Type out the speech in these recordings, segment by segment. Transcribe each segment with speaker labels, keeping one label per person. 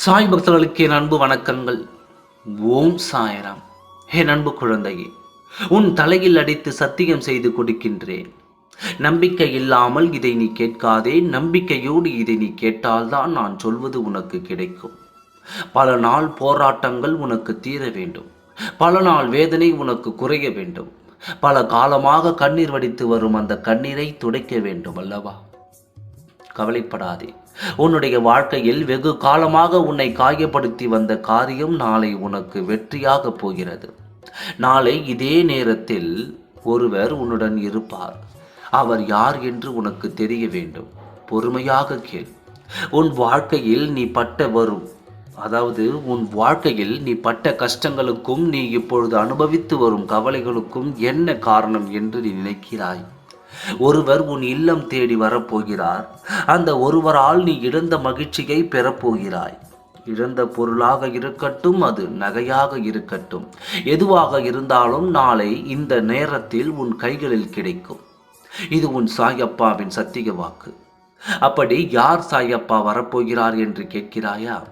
Speaker 1: சாய் பக்தர்களுக்கு என் அன்பு வணக்கங்கள். ஓம் சாயராம். என் அன்பு குழந்தையே உன் தலையில் அடித்து சத்தியம் செய்து கொடுக்கின்றேன். நம்பிக்கை இல்லாமல் இதை நீ கேட்காதே நம்பிக்கையோடு இதை நீ கேட்டால்தான் நான் சொல்வது உனக்கு கிடைக்கும். பல நாள் போராட்டங்கள் உனக்கு தீர வேண்டும். பல நாள் வேதனை உனக்கு குறைய வேண்டும். பல காலமாக கண்ணீர் வடித்து வரும் அந்த கண்ணீரை துடைக்க வேண்டும் அல்லவா? கவலைப்படாதே. உன்னுடைய வாழ்க்கையில் வெகு காலமாக உன்னை காயப்படுத்தி வந்த காரியம் நாளை உனக்கு வெற்றியாக போகிறது. நாளை இதே நேரத்தில் ஒருவர் உன்னுடன் இருப்பார். அவர் யார் என்று உனக்கு தெரிய வேண்டும். பொறுமையாக கேள். உன் வாழ்க்கையில் நீ பட்ட வரும் அதாவது உன் வாழ்க்கையில் நீ பட்ட கஷ்டங்களுக்கும் நீ இப்பொழுது அனுபவித்து வரும் கவலைகளுக்கும் என்ன காரணம் என்று நீ நினைக்கிறாய்? ஒருவர் உன் இல்லம் தேடி வரப்போகிறார். அந்த ஒருவரால் நீ இழந்த மகிழ்ச்சியை பெறப்போகிறாய். இழந்த பொருளாக இருக்கட்டும் அது நகையாக இருக்கட்டும். எதுவாக இருந்தாலும் நாளை இந்த நேரத்தில் உன் கைகளில் கிடைக்கும். இது உன் சாயப்பாவின் சத்திய வாக்கு. அப்படி யார் சாயப்பா வரப்போகிறார் என்று கேட்கிறாயா?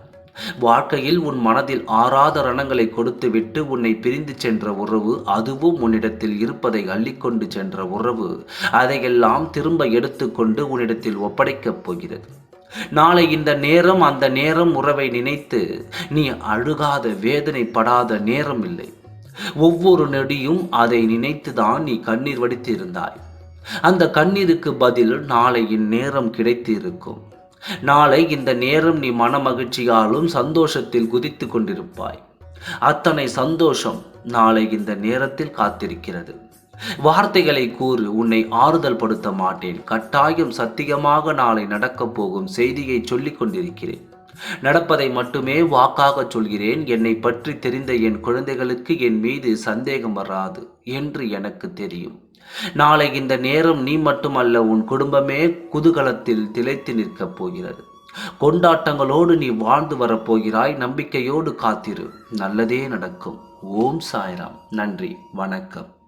Speaker 1: வாழ்க்கையில் உன் மனதில் ஆறாத ரணங்களை கொடுத்துவிட்டு உன்னை பிரிந்து சென்ற உறவு அதுவும் உன்னிடத்தில் இருப்பதை அள்ளிக்கொண்டு சென்ற உறவு. அதையெல்லாம் திரும்ப எடுத்துக்கொண்டு உன்னிடத்தில் ஒப்படைக்கப் போகிறது. நாளை இந்த நேரம் அந்த நேரம் உறவை நினைத்து நீ அழுகாத வேதனைப்படாத நேரம் இல்லை. ஒவ்வொரு நொடியும் அதை நினைத்துதான் நீ கண்ணீர் வடித்து இருந்தாய் அந்த கண்ணீருக்கு பதில் நாளை இந்நேரம் கிடைத்து இருக்கும் நாளை இந்த நேரம் நீ மன மகிழ்ச்சியாலும் சந்தோஷத்தில் குதித்து கொண்டிருப்பாய். அத்தனை சந்தோஷம் நாளை இந்த நேரத்தில் காத்திருக்கிறது. வார்த்தைகளை கூறு உன்னை ஆறுதல் படுத்த மாட்டேன். கட்டாயம் சத்தியமாக நாளை நடக்கப் போகும் செய்தியை சொல்லிக் கொண்டிருக்கிறேன். நடப்பதை மட்டுமே வாக்காக சொல்கிறேன். என்னை பற்றி தெரிந்த என் குழந்தைகளுக்கு என் மீது சந்தேகம் வராது என்று எனக்கு தெரியும். நாளை இந்த நேரம் நீ மட்டுமல்ல உன் குடும்பமே குதூகலத்தில் திளைத்து நிற்கப் போகிறது. கொண்டாட்டங்களோடு நீ வாழ்ந்து வரப்போகிறாய் நம்பிக்கையோடு காத்திரு. நல்லதே நடக்கும். ஓம் சாய்ராம். நன்றி. வணக்கம்.